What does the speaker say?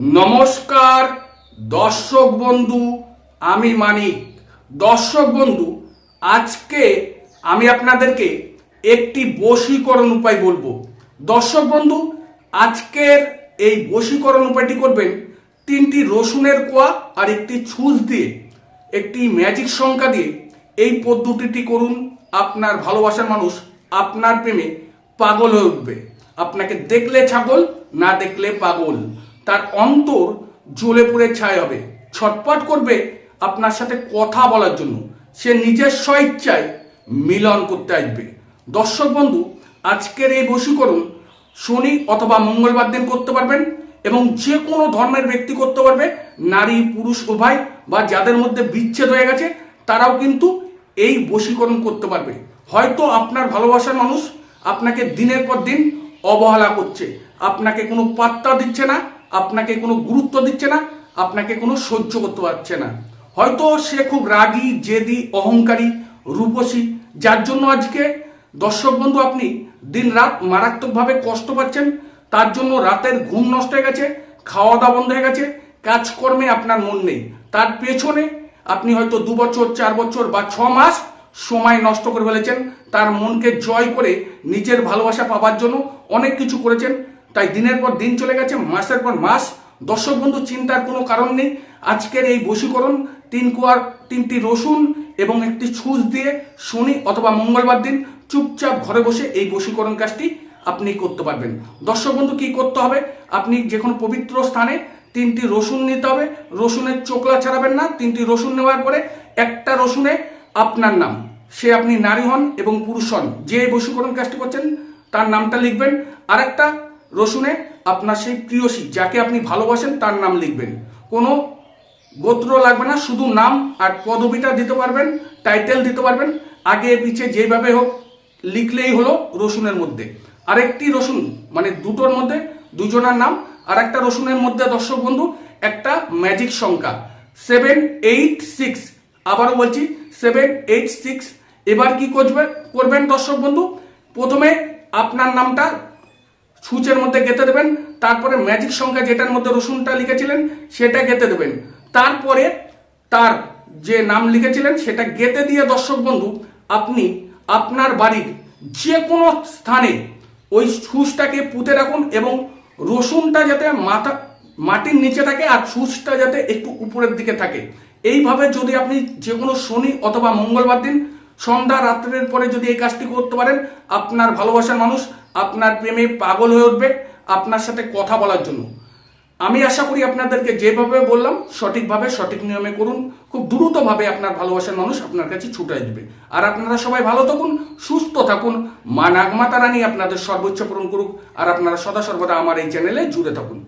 নমস্কার, দর্শক বন্ধু, আমি মানিক। দর্শক বন্ধু, আজকে আমি আপনাদেরকে একটি বশীকরণ উপায় বলব। দর্শক বন্ধু, আজকের এই বশীকরণ উপায়টি করবেন তিনটি রসুনের কোয়া আর একটি ছুঁচ দিয়ে, একটি ম্যাজিক সংখ্যা দিয়ে। এই পদ্ধতিটি করুন, আপনার ভালোবাসার মানুষ আপনার প্রেমে পাগল হয়ে উঠবে। আপনাকে দেখলে ছাগল, না দেখলে পাগল। তার অন্তর জ্বলে পুড়ে ছাই হবে। ছটপট করবে আপনার সাথে কথা বলার জন্য। সে নিজের স্বইচ্ছায় মিলন করতে আসবে। দর্শক বন্ধু, আজকের এই বশীকরণ শনি অথবা মঙ্গলবার দিন করতে পারবেন এবং যে কোনো ধর্মের ব্যক্তি করতে পারবে। নারী, পুরুষ, উভয় বা যাদের মধ্যে বিচ্ছেদ হয়ে গেছে, তারাও কিন্তু এই বশীকরণ করতে পারবে। হয়তো আপনার ভালোবাসার মানুষ আপনাকে দিনের পর দিন অবহেলা করছে। আপনাকে কোনো পাত্তা দিচ্ছে না। আপনাকে কোনো গুরুত্ব দিচ্ছে না, আপনাকে কোনো সহ্য করতে পারছে না। হয়তো সে খুব রাগী, জেদি, অহংকারী, রূপসী, যার জন্য আজকে দর্শক বন্ধু আপনি দিন রাত মারাত্মকভাবে কষ্ট পাচ্ছেন, তার জন্য রাতের ঘুম নষ্ট হয়ে গেছে খাওয়া দাওয়া বন্ধ হয়ে গেছে, কাজকর্মে আপনার মন নেই। তার পেছনে আপনি হয়তো দু বছর, চার বছর বা ছ মাস সময় নষ্ট করে ফেলেছেন, তার মনকে জয় করে নিজের ভালোবাসা পাবার জন্য অনেক কিছু করেছেন তাই দিনের পর দিন চলে গেছে, মাসের পর মাস। দর্শক বন্ধু, চিন্তার কোনো কারণ নেই। আজকের এই বশীকরণ, তিন কুয়ার তিনটি রসুন এবং একটি ছুঁচ দিয়ে শনি অথবা মঙ্গলবার দিন চুপচাপ ঘরে বসে এই বশীকরণ কাজটি আপনি করতে পারবেন। দর্শক বন্ধু, কী করতে হবে? আপনি যে কোনো পবিত্র স্থানে তিনটি রসুন নিতে হবে। রসুনের চোকলা ছাড়াবেন না। তিনটি রসুন নেওয়ার পরে একটা রসুনে আপনার নাম। সে আপনি নারী হন এবং পুরুষ হন। যে বশীকরণ কাজটি করছেন, তার নামটা লিখবেন। আর একটা রসুনে আপনার সেই প্রিয়সী যাকে আপনি ভালোবাসেন, তার নাম লিখবেন। কোনো গোত্র লাগবে না, শুধু নাম আর পদবিটা দিতে পারবেন, টাইটেল দিতে পারবেন। আগে পিছে যেভাবে হোক, লিখলেই হলো রসুনের মধ্যে। আরেকটি রসুন মানে দুটোর মধ্যে, দুজনার নাম আর একটা রসুনের মধ্যে, দর্শক বন্ধু, একটা ম্যাজিক সংখ্যা। সেভেন এইট সিক্স, আবারও বলছি, সেভেন এইট সিক্স। এবার কি করবেন করবেন দর্শক বন্ধু? প্রথমে আপনার নামটা সূচের মধ্যে গেঁথে দেবেন, তারপরে ম্যাজিক সংখ্যা যেটার মধ্যে রসুনটা লিখেছিলেন, সেটা গেঁথে দেবেন। তারপরে তার যে নাম লিখেছিলেন, সেটা গেঁথে দিয়ে দর্শক বন্ধু, আপনি আপনার বাড়ির যে কোনো স্থানে ওই সুচটাকে পুঁতে রাখুন এবং রসুনটা যাতে মাথা, মাটির নিচে থাকে আর সুচটা যাতে একটু উপরের দিকে থাকে। এইভাবে যদি আপনি যে কোনো শনি অথবা মঙ্গলবার দিন সন্ধ্যা, রাত্রের পরে যদি এই কাজটি করতে পারেন, আপনার ভালোবাসার মানুষ আপনার প্রেমে পাগল হয়ে উঠবে আপনার সাথে কথা বলার জন্য। আমি আশা করি আপনাদেরকে যেভাবে বললাম, সঠিকভাবে, সঠিক নিয়মে করুন। খুব দ্রুতভাবে আপনার ভালোবাসার মানুষ আপনার কাছে ছুটে আসবে আর আপনারা সবাই ভালো থাকুন, সুস্থ থাকুন। মা নাগমাতা রানী আপনাদের সর্বোচ্চ পূরণ করুক। আর আপনারা সদা সর্বদা আমার এই চ্যানেলে জুড়ে থাকুন।